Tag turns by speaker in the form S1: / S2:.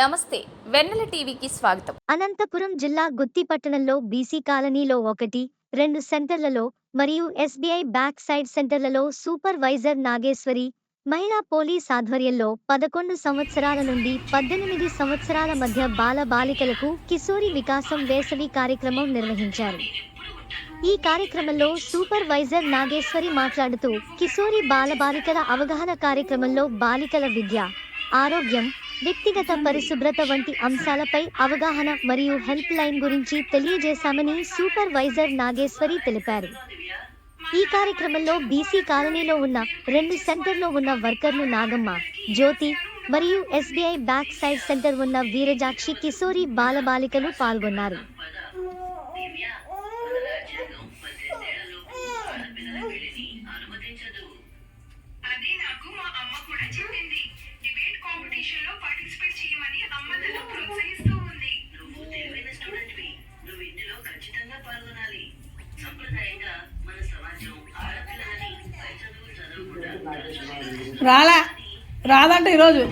S1: నమస్తే వెన్నెల టీవీకి స్వాగతం.
S2: అనంతపురం జిల్లా గుత్తి పట్టణంలో బీసీ కాలనీలో ఒకటి రెండు సెంటర్లలో మరియు ఎస్బీఐ బ్యాక్ సైడ్ సెంటర్లలో సూపర్వైజర్ నాగేశ్వరి మహిళా పోలీస్ ఆధ్వర్యంలో పదకొండు సంవత్సరాల నుండి పద్దెనిమిది సంవత్సరాల మధ్య బాల బాలికలకు కిశోరి వికాసం వేసవి కార్యక్రమం నిర్వహించారు. ఈ కార్యక్రమంలో సూపర్వైజర్ నాగేశ్వరి మాట్లాడుతూ కిశోరి బాలబాలికల అవగాహన కార్యక్రమంలో బాలికల విద్య ఆరోగ్యం వ్యక్తిగత పరిశుభ్రత వంటి అంశాలపై అవగాహన మరియు హెల్ప్ లైన్ గురించి తెలియజేశామని సూపర్వైజర్ నాగేశ్వరి తెలిపారు. ఈ కార్యక్రమంలో బీసీ కాలనీలో ఉన్న రెండు సెంటర్లో ఉన్న వర్కర్లు నాగమ్మ జ్యోతి మరియు ఎస్బీఐ బ్యాక్ సైడ్ సెంటర్ ఉన్న వీరజాక్షి కిశోరి బాలబాలికలు పాల్గొన్నారు.
S3: రాలా రాదంట ఈరోజు.